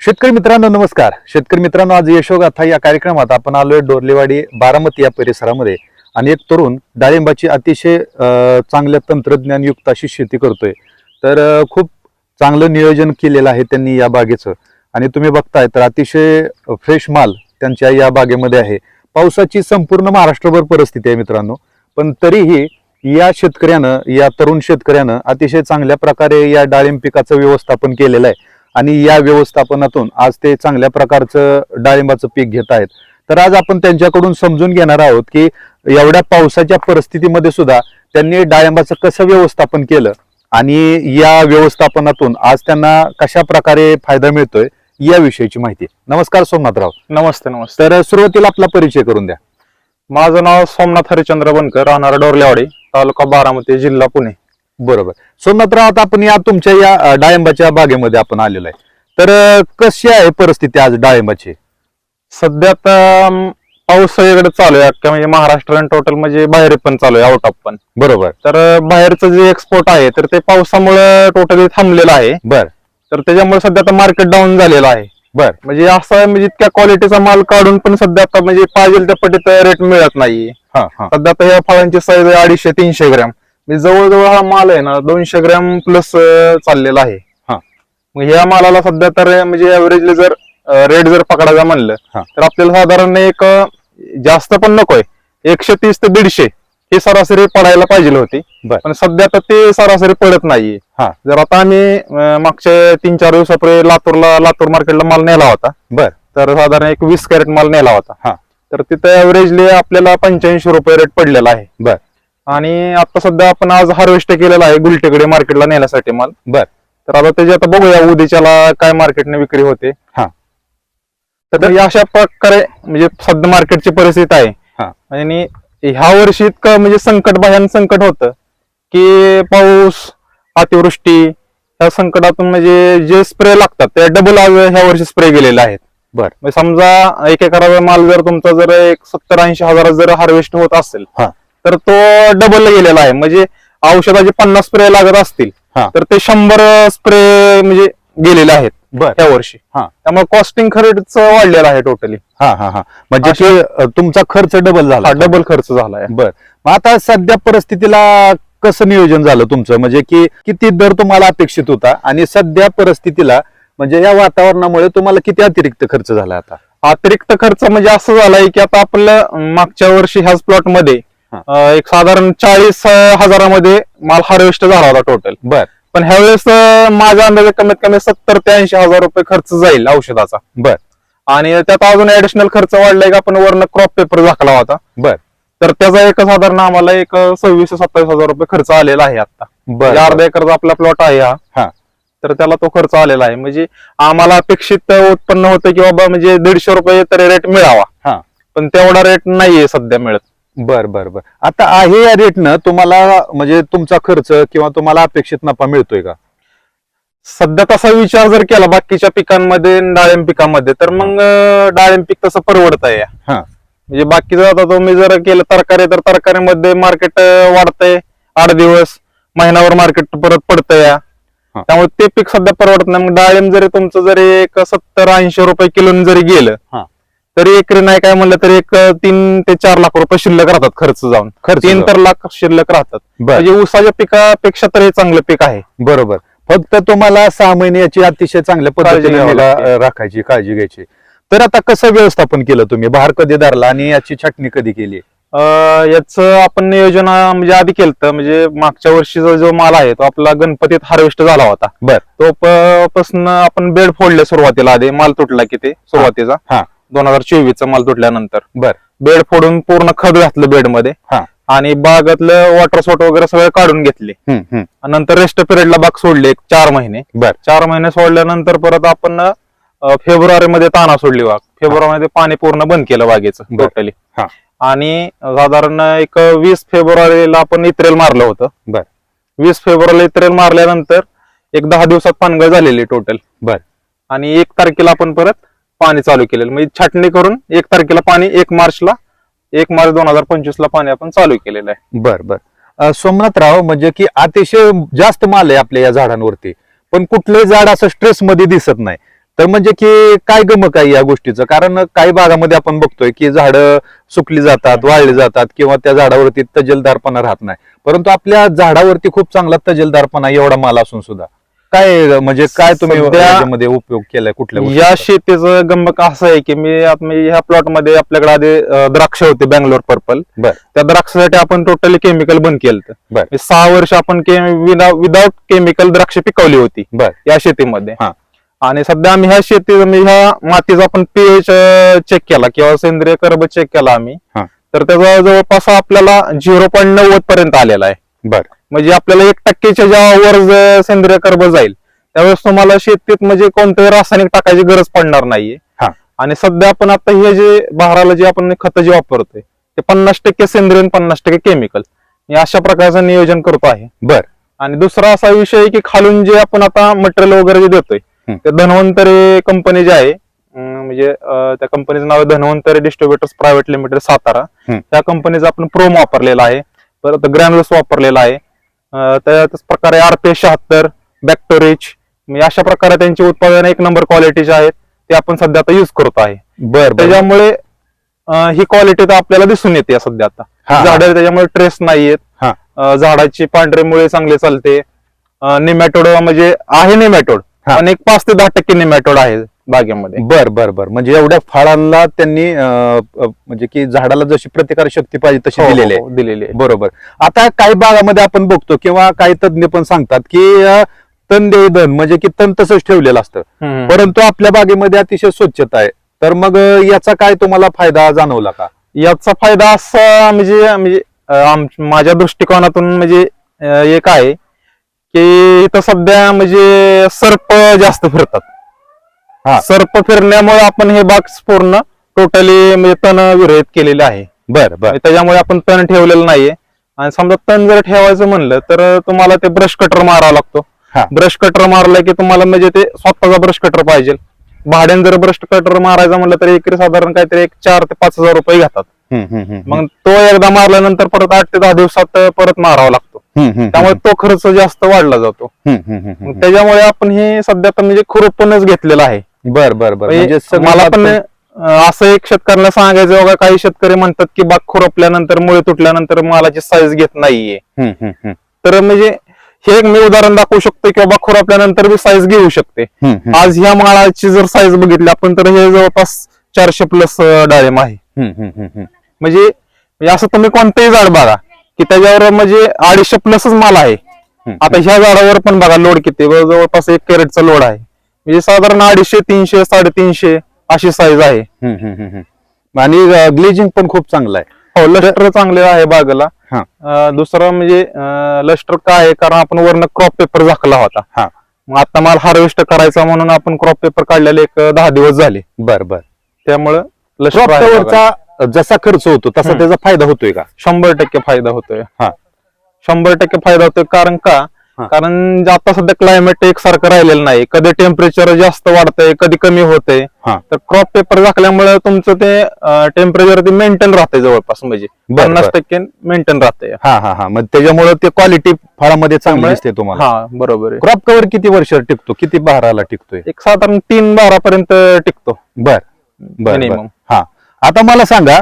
शेतकरी मित्रांनो नमस्कार. शेतकरी मित्रांनो आज यशोगाथा या कार्यक्रमात आपण आलोय डोरलेवाडी बारामती या परिसरामध्ये. आणि एक तरुण डाळिंबाची अतिशय चांगल्या तंत्रज्ञानयुक्त अशी शेती करतोय. तर खूप चांगलं नियोजन केलेलं आहे त्यांनी या बागेचं. आणि तुम्ही बघताय तर अतिशय फ्रेश माल त्यांच्या या बागेमध्ये आहे. पावसाची संपूर्ण महाराष्ट्रभर परिस्थिती आहे मित्रांनो. पण तरीही या शेतकऱ्यानं या तरुण शेतकऱ्यानं अतिशय चांगल्या प्रकारे या डाळिंब पिकाचं व्यवस्थापन केलेलं आहे. आणि या व्यवस्थापनातून आज ते चांगल्या प्रकारचं डाळिंबाचं पीक घेत आहेत. तर आज आपण त्यांच्याकडून समजून घेणार आहोत की एवढ्या पावसाच्या परिस्थितीमध्ये सुद्धा त्यांनी डाळिंबाचं कसं व्यवस्थापन केलं आणि या व्यवस्थापनातून आज त्यांना कशा प्रकारे फायदा मिळतोय याविषयीची माहिती. नमस्कार सोमनाथराव. नमस्ते नमस्ते. तर सुरुवातीला आपला परिचय करून द्या. माझं नाव सोमनाथ हरिचंद्र बनकर राहणार डोरलेवाडी तालुका बारामती जिल्हा पुणे. बरोबर. सोमनाथराव आता आपण या तुमच्या या डाळिंबाच्या बागेमध्ये आपण आलेलो आहे. तर कशी आहे परिस्थिती आज डाळिंबाची? सध्या आता पाऊस सगळीकडे चालू आहे. अख्ख्या म्हणजे महाराष्ट्र आणि टोटल म्हणजे बाहेर पण चालू आहे आउट ऑफ पण. बरोबर. तर बाहेरचं जे एक्सपोर्ट आहे तर ते पावसामुळे टोटली थांबलेलं आहे. बर. तर त्याच्यामुळे सध्या आता मार्केट डाऊन झालेलं आहे. बर. म्हणजे असं म्हणजे इतक्या क्वालिटीचा माल काढून पण सध्या आता म्हणजे पाहिजे त्या पटीत रेट मिळत नाही हा हा. सध्या आता या फळांची साईज आहे अडीचशे तीनशे ग्रॅम. म्हणजे जवळजवळ हा माल आहे ना दोनशे ग्रॅम प्लस चाललेला आहे हा. मग ह्या मालाला सध्या तर म्हणजे ऍव्हरेजली जर रेट जर पकडायचा म्हणलं हा. तर आपल्याला साधारण एक अं, जास्त पण नकोय एकशे तीस ते दीडशे ही सरासरी पडायला पाहिजे होती बर. पण सध्या तर ते सरासरी पडत नाहीये हा. जर आता आम्ही अं, मागच्या तीन चार दिवसापूर्वी लातूरला लातूर मार्केटला माल नेला होता बर तर साधारण एक वीस कॅरेट माल नेला होता हा. तर तिथे ऍव्हरेजली आपल्याला पंच्याऐंशी रुपये रेट पडलेला आहे बर आणि आता सध्या आपण आज हार्वेस्ट केलेला आहे गुलटेकडे मार्केटला नेण्यासाठी माल बर तर आता त्याची आता बघूया उद्याच्याला काय मार्केटने विक्री होते हा. तर अशा प्रकारे म्हणजे सध्या मार्केटची परिस्थिती आहे हा. आणि ह्या वर्षी इतकं म्हणजे संकट भयान संकट होतं की पाऊस अतिवृष्टी ह्या संकटातून म्हणजे जे स्प्रे लागतात ते डबल ह्या वर्षी स्प्रे गेलेले आहेत बर म्हणजे समजा एक एकराचा माल जर तुमचा जर एक सत्तर ऐंशी हजार जर हार्वेस्ट होत असेल हा. तर तो डबल गेलेला आहे. म्हणजे औषधाचे पन्नास स्प्रे लागत असतील हा. तर ते शंभर स्प्रे म्हणजे गेलेले आहेत बर. त्या वर्षी. हा. त्यामुळे कॉस्टिंग खर्च वाढलेला आहे टोटली हा हा हा. म्हणजे अ, तुमचा खर्च डबल झाला. डबल खर्च झालाय बर. मग आता सध्या परिस्थितीला कसं नियोजन झालं तुमचं? म्हणजे की किती दर तुम्हाला अपेक्षित होता? आणि सध्या परिस्थितीला म्हणजे या वातावरणामुळे तुम्हाला किती अतिरिक्त खर्च झाला आता? अतिरिक्त खर्च म्हणजे असं झालाय की आता आपलं मागच्या वर्षी ह्याच प्लॉटमध्ये. अं, एक साधारण चाळीस हजारामध्ये माल हार्वेस्ट झाला होता टोटल बर. पण ह्यावेळेस अं, माझ्या अंदाजे कमीत कमी सत्तर ते ऐंशी हजार रुपये खर्च जाईल औषधाचा. बर. आणि त्यात अजून ऍडिशनल खर्च वाढलाय की आपण वरनं क्रॉप पेपर झाकला होता. बर. तर त्याचा एक साधारण आम्हाला एक सव्वीस ते सत्तावीस हजार रुपये खर्च आलेला आहे आता बर म्हणजे अर्धा एकरचा आपला प्लॉट आहे हा. हा. तर त्याला तो खर्च आलेला आहे. म्हणजे आम्हाला अपेक्षित उत्पन्न होतं की बाबा म्हणजे दीडशे रुपये तरी रेट मिळावा. हा. पण तेवढा रेट नाहीये सध्या मिळत. बर बर बर. आता आहे या रेटनं तुम्हाला म्हणजे तुमचा खर्च किंवा तुम्हाला अपेक्षित नफा मिळतोय का? सध्या तसा विचार जर केला बाकीच्या पिकांमध्ये आणि डाळिंब पिकांमध्ये तर मग अं, डाळिंब पीक तसं परवडत आहे हा. म्हणजे बाकीचं आता तुम्ही जर केलं तरकारी तर तरकारीमध्ये मार्केट वाढतंय. आठ दिवस महिनाभर मार्केट परत पडतंय हा. त्यामुळे ते पीक सध्या परवडत नाही. मग डाळिंब जरी तुमचं जरी एक सत्तर ऐंशी रुपये किलो जरी गेलं हा. तरी एकरी नाही काय म्हणलं तरी एक तीन ते चार लाख रुपये शिल्लक राहतात खर्च जाऊन. खर्च तीन. तर लाख शिल्लक राहतात. बर. म्हणजे ऊसाच्या पिकापेक्षा तर हे चांगलं पीक आहे. बरोबर. फक्त तुम्हाला सहा महिने याची अतिशय चांगल्या पद्धतीने घ्यावी निगा लागते. अ, राखायची काळजी घ्यायची. तर आता कसं व्यवस्थापन केलं तुम्ही? बहार कधी धरला आणि याची छाटणी कधी केली? याच आपण नियोजन अं, म्हणजे आधी केलं म्हणजे मागच्या वर्षीचा जो माल आहे तो आपला गणपतीत हार्वेस्ट झाला होता. बर. तो प- पासून आपण बेड फोडले सुरुवातीला. आधी माल तुटला की ते सुरुवातीचा. हा. दोन हजार चोवीस चा माल तुटल्यानंतर. बर. बेड फोडून पूर्ण खत घातलं बेडमध्ये हा. आणि बागातलं वॉटर सोट वगैरे सगळं काढून घेतले. नंतर रेस्ट पिरियडला बाग सोडली एक चार महिने. बर. चार महिने सोडल्यानंतर परत आपण फेब्रुवारी मध्ये ताना सोडली बाग फेब्रुवारी मध्ये पाणी पूर्ण बंद केलं बागेचं. टोटली आणि साधारण एक वीस फेब्रुवारीला आपण इत्रेल मारलं होतं. बर. वीस फेब्रुवारीला इत्रेल मारल्यानंतर एक दहा दिवसात पानगळ झालेली टोटल बर. आणि एक तारखेला आपण परत पाणी चालू केलेलं. म्हणजे छाटणी करून एक तारखेला पाणी एक मार्चला एक मार्च दोन हजार पंचवीस ला पाणी आपण चालू केलेलं आहे. बर बर. सोमनाथराव म्हणजे की अतिशय जास्त माल आहे आपल्या या झाडांवरती पण कुठलंही झाड असं स्ट्रेस मध्ये दिसत नाही. तर म्हणजे की काय गमक आहे या गोष्टीचं? कारण काही भागामध्ये आपण बघतोय की झाडं सुकली जातात वाळली जातात किंवा त्या झाडावरती तजेलदारपणा राहत नाही. परंतु आपल्या झाडावरती खूप चांगला तजेलदारपणा आहे एवढा माल असून सुद्धा. काय म्हणजे काय तुम्ही सध्या- याच्यामध्ये उपयोग केलाय कुठल्या या गोष्टीचा? शेतीचं गंमक असं आहे की मी ह्या प्लॉटमध्ये आपल्याकडे आधी अं, द्राक्ष होते बँगलोर पर्पल बर. त्या द्राक्षासाठी आपण टोटली केमिकल बंद केलं होतं. बर. म्हणजे सहा वर्ष आपण विदाउट केमिकल द्राक्ष पिकवली होती बर या शेतीमध्ये हा. आणि सध्या आम्ही ह्या शेती ह्या मातीचा आपण पीएच चेक केला किंवा सेंद्रिय कर्ब चेक केला आम्ही हा. तर त्याचा जवळपास आपल्याला झिरो पॉईंट नव्वद पर्यंत आलेला आहे बर म्हणजे आपल्याला एक टक्केच्या ज्या वर सेंद्रिय कर्ब जाईल त्यावेळेस तुम्हाला शेतीत म्हणजे कोणतंही रासायनिक टाकायची गरज पडणार नाहीये. हा. आणि सध्या आपण आता हे जे बहाराला जे आपण खत जे वापरतोय ते पन्नास टक्के सेंद्रिय पन्नास टक्के केमिकल. अशा प्रकारचं नियोजन करतो आहे. बर. आणि दुसरा असा विषय आहे की खालून जे आपण आता मटेरियल वगैरे जे देतोय. ते धन्वंतरी कंपनी जे आहे म्हणजे त्या कंपनीचं नाव आहे Dhanvantari distributors private limited Satara. त्या कंपनीचा आपण प्रोम वापरलेला आहे. परत ग्रॅन्युलस वापरलेला आहे. त्याच प्रकारे आरपीएस शहात्तर बॅक्टोरिच म्हणजे अशा प्रकारे त्यांचे उत्पादन एक नंबर क्वालिटीचे आहेत ते आपण सध्या आता युज करतो आहे. बर त्याच्यामुळे ही क्वालिटी तर आपल्याला दिसून येते सध्या आता. झाडं त्याच्यामुळे ट्रेस नाहीयेत. झाडाची पांढरे मुळे चांगले चालते. निमॅटोड म्हणजे आहे निमॅटोड. पण एक पाच ते दहा टक्के निमॅटोड आहे. बागेमध्ये. बर बर बर. म्हणजे एवढ्या फळांना त्यांनी अं, अं, म्हणजे की झाडाला जशी प्रतिकार शक्ती पाहिजे तशी हो, हो, दिलेली आहे. हो, दिलेली आहे. बरोबर. आता काही भागामध्ये आपण बघतो किंवा काही तज्ज्ञ पण सांगतात की अं, तण देई धन म्हणजे की तण तसंच ठेवलेलं असतं. परंतु आपल्या बागेमध्ये अतिशय स्वच्छता आहे. तर मग अं, याचा काय तुम्हाला फायदा जाणवला का? याचा फायदा असा म्हणजे म्हणजे अं, आम- माझ्या दृष्टिकोनातून म्हणजे अं, एक आहे की इथं सध्या म्हणजे सर्प जास्त फिरतात. सर्प फिरण्यामुळे आपण हे बाग पूर्ण टोटली म्हणजे तण विरहित केलेले आहे. बर बर. त्याच्यामुळे आपण तण ठेवलेलं नाहीये. आणि समजा तण जर ठेवायचं म्हणलं तर तुम्हाला ते ब्रश कटर मारावा लागतो. ब्रश कटर मारला की तुम्हाला म्हणजे ते स्वतःचा ब्रश कटर पाहिजे. भाड्याने जर ब्रश कटर मारायचा म्हणलं तर एकरी साधारण काहीतरी एक चार ते पाच हजार रुपये घेतात. मग तो एकदा मारल्यानंतर परत आठ ते दहा दिवसात परत मारावा लागतो. त्यामुळे तो खर्च जास्त वाढला जातो. त्याच्यामुळे आपण हे सध्या तर म्हणजे खुरपणच घेतलेलं आहे. बर बर बर. म्हणजे सगळं मला पण आपण- अं, असं एक शेतकऱ्यांना सांगायचं बघा काही शेतकरी म्हणतात की बाग खुरपल्यानंतर मुळे तुटल्यानंतर मालाची साईज घेत नाहीये. हम्म, हम्म, हम्म, तर म्हणजे हे एक मी उदाहरण दाखवू शकतो की बाबा खुरपल्यानंतर बी साईज घेऊ शकते. हम्म, हम्म, आज ह्या माळाची जर साईज बघितली आपण तर हे जवळपास चारशे प्लस डाळिंब आहे. हम्म, हम्म, हम्म, हम्म. म्हणजे म्हणजे असं तुम्ही कोणतंही झाड बघा की त्याच्यावर म्हणजे अडीचशे प्लसच माल आहे. हम्म. आता ह्या झाडावर पण बघा लोड किती? जवळपास एक कॅरेटचा लोड आहे. म्हणजे साधारण अडीचशे तीनशे साडेतीनशे अशी साईज आहे. आणि ग्लेजिंग पण खूप चांगलं आहे हो लस्टर चांगले आहे बागेला हा. दुसरं म्हणजे लस्टर काय आहे कारण आपण वरनं क्रॉप पेपर झाकला होता हा. मग आता माल हार्वेस्ट करायचा म्हणून आपण क्रॉप पेपर काढलेले एक दहा दिवस झाले बर बर त्यामुळं. कव्हरचा जसा खर्च होतो तसा. त्याचा फायदा होतोय का शंभर टक्के फायदा होतोय हा. शंभर टक्के फायदा होतोय कारण का. कारण आता सध्या क्लायमेट एकसारखं राहिलेलं नाही. कधी टेम्परेचर जास्त वाढतंय कधी कमी होतंय. हा. तर क्रॉप पेपर झाकल्यामुळे तुमचं ते टेम्परेचर ते मेंटेन राहतंय जवळपास. म्हणजे बर, पन्नास बर. टक्के मेंटेन राहतंय. हा हा हा. मग त्याच्यामुळे ते क्वालिटी फळामध्ये चांगली त्यामुळे- दिसते तुम्हाला. हा बरोबर आहे. क्रॉप कव्हर किती वर्ष टिकतो? किती बहाराला टिकतोय? एक साधारण तीन बारापर्यंत टिकतो. बर बर, हा. आता मला सांगा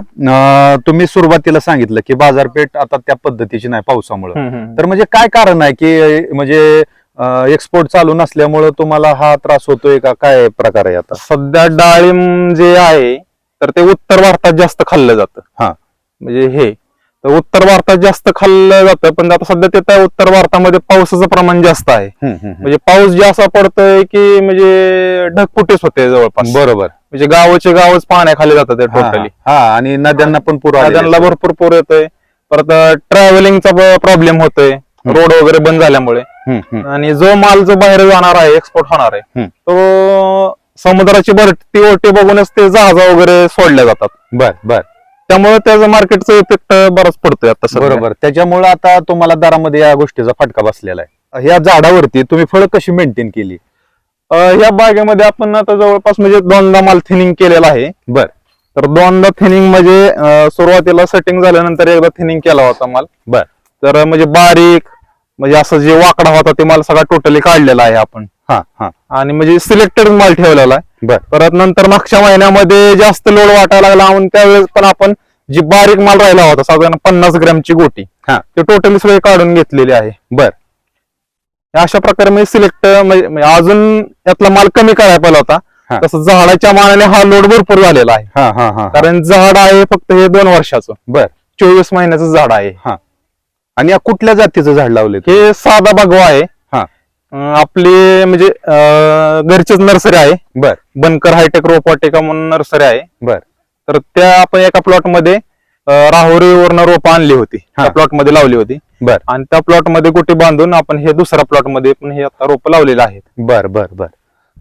तुम्ही सुरुवातीला सांगितलं की बाजारपेठ आता त्या पद्धतीची नाही पावसामुळे. तर म्हणजे काय कारण आहे की म्हणजे एक्सपोर्ट चालू नसल्यामुळं तुम्हाला हा त्रास होतोय का? काय प्रकार आहे आता? सध्या डाळिंब जे आहे तर ते उत्तर भारतात जास्त खाल्लं जातं. हा. म्हणजे हे उत्तर भारतात जास्त खाल्लं जातं पण आता सध्या ते त्या उत्तर भारतामध्ये पावसाचं प्रमाण जास्त आहे. म्हणजे पाऊस जे असा पडतोय की म्हणजे ढगफुटीच होते जवळपास. बरोबर. म्हणजे गावाचे गावच पाण्याखाली जातात हा, टोटली हा आणि नद्यांना पण पूर आहेत. भरपूर पूर येतोय. परत ट्रॅव्हलिंगचा प्रॉब्लेम होतोय. रोड वगैरे बंद झाल्यामुळे. आणि जो माल जो बाहेर जाणार आहे एक्सपोर्ट होणार आहे. तो समुद्राची भरती ओटी बघूनच ते जहाजा वगैरे सोडल्या जातात. बर बर. त्यामुळे त्याचं मार्केटचा इफेक्ट बराच पडतोय आता सध्या. बरोबर. त्याच्यामुळे आता तुम्हाला दरामध्ये या गोष्टीचा फटका बसलेला आहे. ह्या झाडावरती तुम्ही फळं कशी मेंटेन केली? अं, या बागेमध्ये आपण आता जवळपास म्हणजे दोनदा माल थिनिंग केलेला आहे. बर. तर दोनदा थिनिंग म्हणजे अं, सुरुवातीला सेटिंग झाल्यानंतर एकदा थिनिंग केला होता माल. बर. तर म्हणजे बारीक म्हणजे असं जे वाकडा होता ते माल सगळा टोटली काढलेला आहे आपण. हा हा. आणि म्हणजे सिलेक्टेड माल ठेवलेला आहे. बर. परत नंतर मागच्या महिन्यामध्ये जास्त लोड वाटायला लागला म्हणून त्यावेळेस पण आपण जी बारीक माल राहिला होता साधारण पन्नास ग्रॅमची गोटी हा. ते टोटली सगळे काढून घेतलेली आहे. बर. अशा प्रकारे म्हणजे सिलेक्ट म्हणजे अजून त्यातला माल कमी करायला पाहिला. होता. तसं झाडाच्या मानाने हा लोड भरपूर झालेला आहे. हा हा हा कारण झाड आहे फक्त हे दोन वर्षाचं. बर. चोवीस महिन्याचं झाड आहे. आणि या कुठल्या जातीचं झाड लावले हे साधा बागवा आहे. आपली म्हणजे अं, घरचीच नर्सरी आहे. बर. बनकर हायटेक रोपवाटिका म्हणून नर्सरी आहे. बर. तर त्या आपण एका प्लॉटमध्ये अं, राहुरीवरनं रोपं आणली होती. हा. त्या प्लॉटमध्ये लावली होती. बर. आणि त्या प्लॉटमध्ये गुटी बांधून आपण हे दुसऱ्या प्लॉटमध्ये पण हे आता रोपं लावलेले आहेत. बर बर बर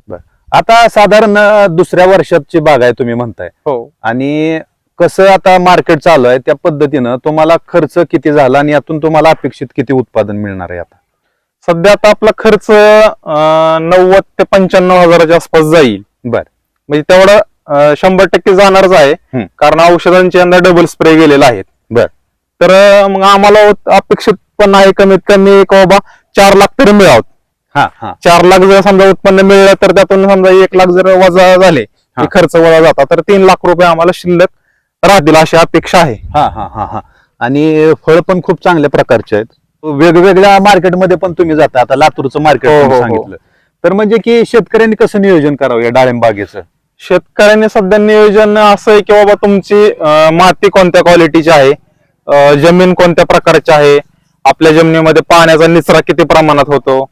बर. आता साधारण अं, दुसऱ्या वर्षाची बाग आहे तुम्ही म्हणताय. हो. आणि कसं आता मार्केट चालू आहे त्या पद्धतीनं तुम्हाला खर्च किती झाला आणि यातून तुम्हाला अपेक्षित किती उत्पादन मिळणार आहे आता? सध्या आता आपला खर्च नव्वद ते पंच्याण्णव हजाराच्या आसपास जाईल. बर. म्हणजे तेवढं शंभर टक्के जाणारच आहे. कारण औषधांचे यंदा डबल स्प्रे गेलेला आहेत. बर. तर मग आम्हाला अपेक्षित पण आहे कमीत कमी एक बाबा चार लाख तरी मिळावं. हा हा. चार लाख जर समजा उत्पन्न मिळलं तर त्यातून समजा एक लाख जर वजा झाले खर्च वजा जाता तर तीन लाख रुपये आम्हाला शिल्लक राहतील अशी अपेक्षा आहे. हा हा हा हा. आणि फळ पण खूप चांगल्या प्रकारचे आहेत. वेगवेगळ्या मार्केटमध्ये पण तुम्ही जाता. आता लातूरचं मार्केट हो, तुम्ही हो, हो. सांगितलं. तर म्हणजे की शेतकऱ्यांनी कसं नियोजन करावं या डाळिंब बागेचं? शेतकऱ्यांनी सध्या नियोजन असं आहे की बाबा तुमची अं, माती कोणत्या क्वालिटीची आहे? अं, जमीन कोणत्या प्रकारची आहे? आपल्या जमिनीमध्ये पाण्याचा निचरा किती प्रमाणात होतो?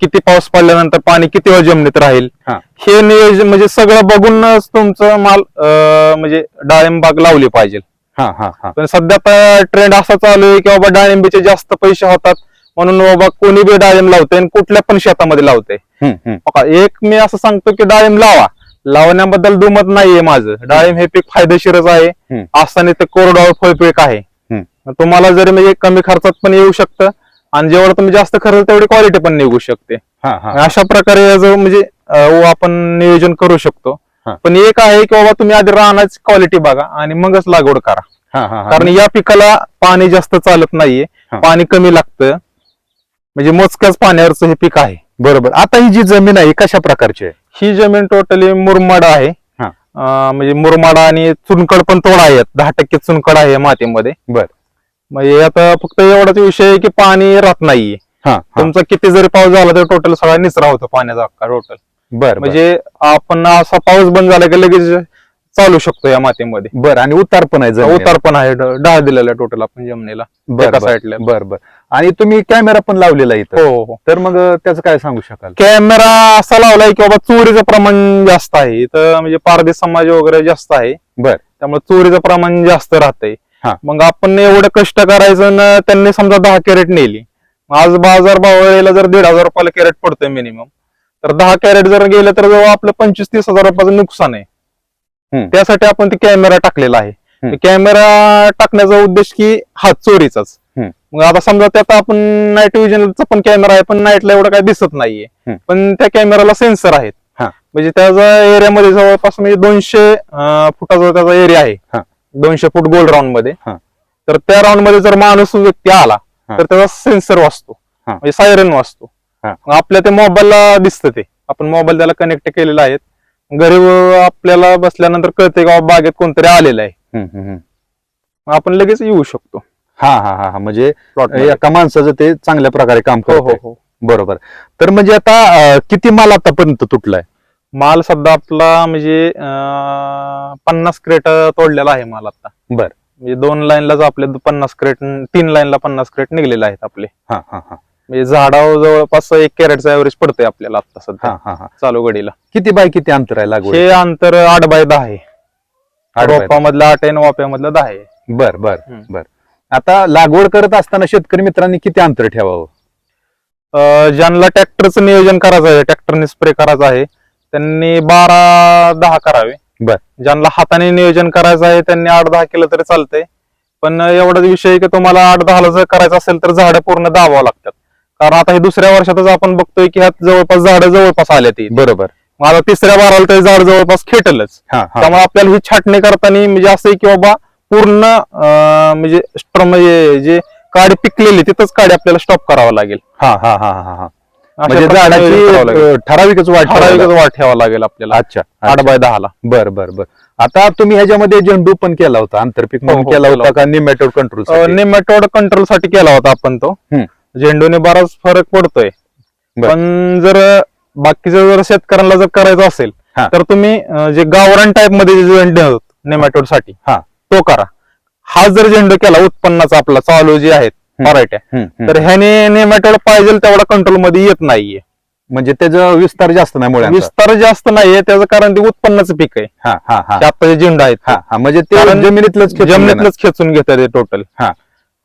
किती पाऊस पडल्यानंतर पाणी किती वेळ जमिनीत राहील? हा. हे नियोजन म्हणजे सगळं बघूनच तुमचं माल अं, म्हणजे डाळिंब बाग लावली पाहिजे. हा हा हा. पण सध्या ट्रेंड असा चालू आहे की बाबा डाळिंबीचे जास्त पैसे होतात. म्हणून बाबा कोणी बी डाळिंब लावते आणि कुठल्या पण शेतामध्ये लावते एक मी असं सांगतो की डाळिंब लावा. लावण्याबद्दल दुमत नाहीये माझं. डाळिंब हे पीक फायदेशीरच आहे. असताना ते कोरडवाळू फळपीक आहे. तुम्हाला जरी म्हणजे कमी खर्चात पण येऊ शकतं. आणि जेवढं तुम्ही जास्त खर्च तेवढी क्वालिटी पण निघू शकते. अशा प्रकारे म्हणजे आपण नियोजन करू शकतो. पण एक आहे की बाबा तुम्ही आधी रानाची क्वालिटी बघा आणि मगच लागवड करा. कारण या पिकाला पाणी जास्त चालत नाहीये. पाणी कमी लागतं. म्हणजे मोजक्याच पाण्यावरचं हे पीक आहे. बरोबर. आता ही जी जमीन आहे कशा प्रकारची आहे? ही जमीन टोटली मुरमाड आहे. हा. म्हणजे मुरमाड आणि चुनकड पण थोडा आहे दहा टक्के चुनकड आहे मातीमध्ये. बर. म्हणजे आता फक्त एवढाच विषय आहे की पाणी राहत नाहीये. तुमचा किती जरी पाऊस झाला तर टोटल सगळा निचरा होतो पाण्याचा टोटल बर म्हणजे आपण असा पाऊस बंद झाला की लगेच चालू शकतो या मातीमध्ये. बर आणि उतार पण आहे. उतार पण आहे डाळ दिलेला टोटल आपण जमिनीला बर साईडला बर बर आणि तुम्ही कॅमेरा पण लावलेला आहे इथं. हो हो तर मग त्याचं काय सांगू शकाल? कॅमेरा असा लावलाय की बाबा चोरीचं प्रमाण जास्त आहे. इथं म्हणजे पारदेश समाज वगैरे जास्त आहे. बर. त्यामुळे चोरीचं प्रमाण जास्त राहतंय. हा. मग आपण एवढं कष्ट करायचं ना त्यांनी समजा दहा कॅरेट नेली. आज बाजार भावाला जर दीड हजार रुपयाला कॅरेट पडतोय मिनिमम तर दहा कॅरेट जर गेलं तर जवळ आपलं पंचवीस तीस हजार रुपयाचं नुकसान आहे. त्यासाठी आपण ते कॅमेरा टाकलेला आहे. कॅमेरा टाकण्याचा उद्देश की हा चोरीचाच. मग आता समजा त्यात आपण नाईट विजनचा पण कॅमेरा आहे पण नाईटला एवढं काही दिसत नाहीये. पण त्या कॅमेराला सेन्सर आहेत. म्हणजे त्याचा एरियामध्ये जवळपास म्हणजे दोनशे फुटाचा त्याचा एरिया आहे हा. दोनशे फूट गोल राऊंडमध्ये हा. तर त्या राऊंडमध्ये जर माणूस व्यक्ती आला. तर त्याचा सेन्सर वाचतो. म्हणजे सायरन वाचतो आपल्या ते मोबाईलला दिसतं ते. आपण मोबाईल त्याला कनेक्ट केलेला आहे घरी व- आपल्याला बसल्यानंतर कळते का बागेत कोणतरी आलेलं आहे. आपण लगेच येऊ शकतो. हा हा हा हा. म्हणजे. एका माणसाचं ते चांगल्या प्रकारे काम हो हो करत हो. बरोबर. तर म्हणजे आता किती माल आतापर्यंत तुटलाय? माल सध्या आपला म्हणजे पन्नास क्रेट तोडलेला आहे माल आता. बर. म्हणजे दोन लाईनलाच आपले पन्नास क्रेट तीन लाईनला पन्नास क्रेट निघलेले आहेत आपले. हा हा हा. म्हणजे झाडावर जवळपास एक कॅरेटचा ऍव्हरेज पडतोय आपल्याला आता हा सध्या. हा हा चालू घडीला. किती बाय किती अंतर आहे लागवड हे अंतर आठ बाय दहा आहे. रोपामधलं आठ आहे आणि वाप्यामधलं दहा आहे. बर बर हम्म. बर. आता लागवड करत असताना शेतकरी मित्रांनी किती अंतर ठेवावं? अं, ज्यांना ट्रॅक्टरचं नियोजन करायचं आहे ट्रॅक्टरने स्प्रे करायचं आहे त्यांनी बारा दहा करावे. बर. ज्यांना हाताने नियोजन करायचं आहे त्यांनी आठ दहा केलं तरी चालतंय. पण एवढाच विषय आहे की तुम्हाला आठ दहाला जर करायचं असेल तर झाडं पूर्ण दाबावं लागतात. कारण आता हे दुसऱ्या वर्षातच आपण बघतोय की ह्यात जवळपास झाडं जवळपास आल्या ती बरोबर. आता तिसऱ्या बाराला तर झाड जवळपास खेटलच. हा हा. त्यामुळे आपल्याला ही छाटणी करताना म्हणजे असं आहे की बाबा पूर्ण अं, म्हणजे स्ट्र- म्हणजे जे काडी पिकलेली तिथंच काडी आपल्याला स्टॉप करावं लागेल. हा हा हा हा हा. अशा म्हणजे प्रकारे नियोजन करावं लागेल. झाडाची अं, ठराविकच वाढ ठेवावी ठराविकच. वाट ठेवावा लागेल आपल्याला. अच्छा आठ अच्छा. बाय दहाला. बर बर बर. आता तुम्ही ह्याच्यामध्ये झेंडू पण केला होता आंतरपीक म्हणून हो, केला केला होता का? निमॅटोड कंट्रोल नेमॅटोड कंट्रोलसाठी केला होता आपण तो. हम्म. झेंडूने बराच फरक पडतोय बर. पण जर बाकीचं जर शेतकऱ्यांना जर करायचं असेल हा. तर तुम्ही अं, जे गावरान टाईपमध्ये जे झेंडे आहेत नेमॅटोडसाठी हा. तो करा हा जर झेंडू केला उत्पन्नाचा आपला चालू जे आहेत व्हरायट्या तर ह्याने नेमॅटोड पाहिजे तेवढा कंट्रोलमध्ये येत नाहीये म्हणजे त्याचा विस्तार जास्त नाही मुळे विस्तार जास्त नाहीये त्याचं कारण ते उत्पन्नाचं पीक आहे हा हा हा ते आता जे झेंडू आहेत हा हा म्हणजे ते कारण जमिनीतलंच खेचून घेणार. जमिनीतलंच खेचून घेतात टोटल हा.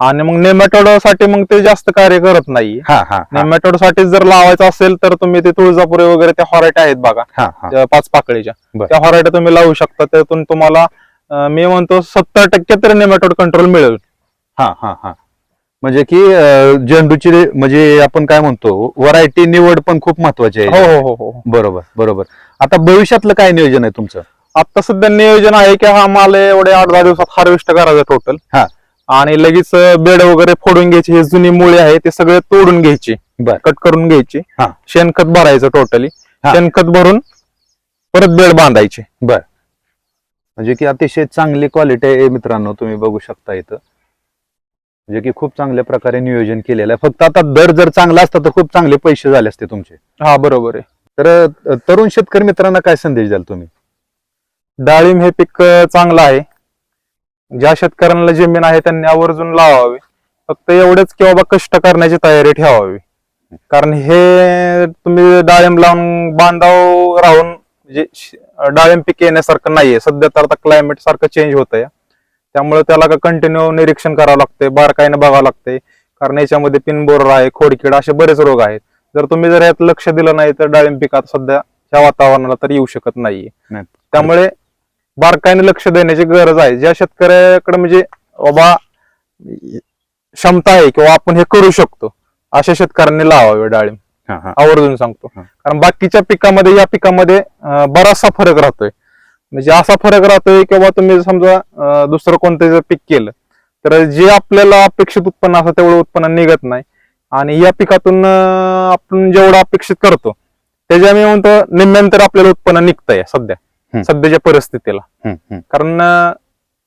आणि मग नेमॅटोडसाठी मग ते जास्त कार्य करत नाही हा हा हा, नेमॅटोडसाठी जर लावायचं असेल तर तुम्ही ते तुळजापुरे वगैरे त्या हॉरायट्या आहेत बघा. हा हा. पाच पाकळीच्या. बर. त्या हॉरायट्या तुम्ही लावू शकता. त्यातून तुम्हाला अं, मी म्हणतो सत्तर टक्के तरी नेमॅटोड कंट्रोल मिळेल. हा हा हा. म्हणजे की अं, झेंडूची म्हणजे आपण काय म्हणतो व्हरायटी निवड पण खूप महत्वाची हो आहे. हो हो हो बरोबर बरोबर. आता भविष्यातलं काय नियोजन आहे तुमचं? आता सध्या नियोजन आहे की हा माल एवढे आठ दहा दिवसात हार्वेस्ट करायचा टोटल हा. आणि लगेच बेड वगैरे फोडून घ्यायची हे जुनी मुळे आहे ते सगळे तोडून घ्यायची. बर. कट करून घ्यायची. हा. शेणखत भरायचं टोटली हा. शेणखत भरून परत बेड बांधायची. बर. म्हणजे की अतिशय चांगली क्वालिटी आहे मित्रांनो तुम्ही बघू शकता इथं. म्हणजे की खूप चांगल्या प्रकारे नियोजन केलेलं आहे. फक्त आता दर जर चांगला असता तर खूप चांगले पैसे झाले असते तुमचे. हा बरोबर आहे. तर अं, तरुण शेतकरी मित्रांना काय संदेश द्याल तुम्ही? डाळिंब हे पीक अं, चांगलं आहे. ज्या शेतकऱ्यांना जमीन आहे त्यांनी आवर्जून लावावे. फक्त एवढेच की बाबा कष्ट करण्याची तयारी ठेवावी. कारण हे तुम्ही डाळिंब लावून बांधाव राहून म्हणजे डाळिंब पीक येण्यासारखं नाहीये. सध्या तर आता क्लायमेट सारखं चेंज होत आहे त्यामुळे त्याला का कंटिन्यू निरीक्षण करावं लागते बारकाईने बघावं लागते कारण याच्यामध्ये पिनबोर आहे खोडकीड असे बरेच रोग आहेत. जर तुम्ही जर यात लक्ष दिलं नाही तर डाळिंब पिकात सध्या ह्या वातावरणाला तर येऊ शकत नाहीये. नाही. त्यामुळे बारकाईने लक्ष देण्याची गरज आहे. ज्या शेतकऱ्याकडे म्हणजे बाबा क्षमता आहे किंवा आपण हे करू शकतो अशा शेतकऱ्यांनी लावावे डाळिंब. आवर्जून सांगतो. कारण बाकीच्या पिकामध्ये या पिकामध्ये बराचसा फरक राहतोय. म्हणजे असा फरक राहतोय किंवा तुम्ही समजा दुसरं कोणतं जर पीक केलं तर जे आपल्याला अपेक्षित उत्पन्न असतं तेवढं उत्पन्न निघत नाही. आणि या पिकातून आपण जेवढं अपेक्षित करतो त्याच्या मी म्हणतो निम्म्यानंतर आपल्याला उत्पन्न निघतंय सध्या. सध्याच्या परिस्थितीला. कारण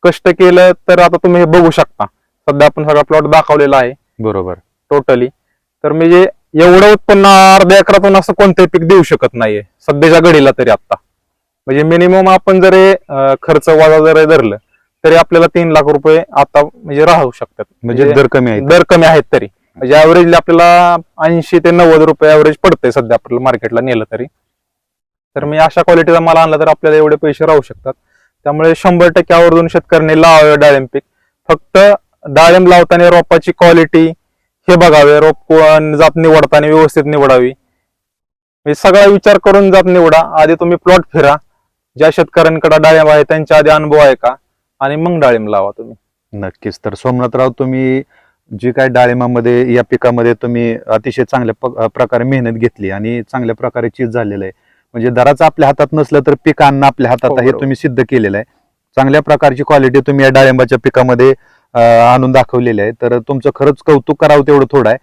कष्ट केलं तर आता तुम्ही हे बघू शकता. सध्या आपण सगळा प्लॉट दाखवलेला आहे. बरोबर. टोटली तर म्हणजे एवढं उत्पन्न अर्ध्या एकरातून असं कोणतंही पीक देऊ शकत नाहीये. सध्याच्या घडीला तरी आता म्हणजे मिनिमम आपण जर खर्च वजा जर धरलं तरी आपल्याला तीन लाख रुपये आता म्हणजे राहू शकतात. म्हणजे दर कमी आहे दर कमी आहेत तरी. म्हणजे ऍव्हरेज आपल्याला ऐंशी ते नव्वद रुपये ऍव्हरेज पडतंय सध्या आपल्याला मार्केटला नेलं तरी. तर मी अशा क्वालिटीचा माल आणला तर आपल्याला एवढे पैसे राहू शकतात. त्यामुळे शंभर टक्के आवर्जून शेतकऱ्यांनी लावावे डाळिंब पीक फक्त डाळिंब लावताना रोपाची क्वालिटी हे बघावे रोप जात निवडताना व्यवस्थित निवडावी. सगळा विचार करून जात निवडा. आधी तुम्ही प्लॉट फिरा. ज्या शेतकऱ्यांकडे डाळिंब आहे त्यांच्या आधी अनुभव आहे का? आणि मग डाळिंब लावा तुम्ही. नक्कीच. तर सोमनाथराव तुम्ही जी काय डाळिंबामध्ये या पिकामध्ये तुम्ही अतिशय चांगल्या प्रकारे मेहनत घेतली आणि चांगल्या प्रकारे चीज झालेलं आहे. म्हणजे दराचं आपल्या हातात नसलं तर पीक आणणं आपल्या हातात हो, आहे हे. तुम्ही सिद्ध केलेलं आहे. चांगल्या प्रकारची क्वालिटी तुम्ही या डाळिंबाच्या पिकामध्ये आणून दाखवलेली आहे. तर तुमचं खरंच कौतुक करावं तेवढं थोडं आहे.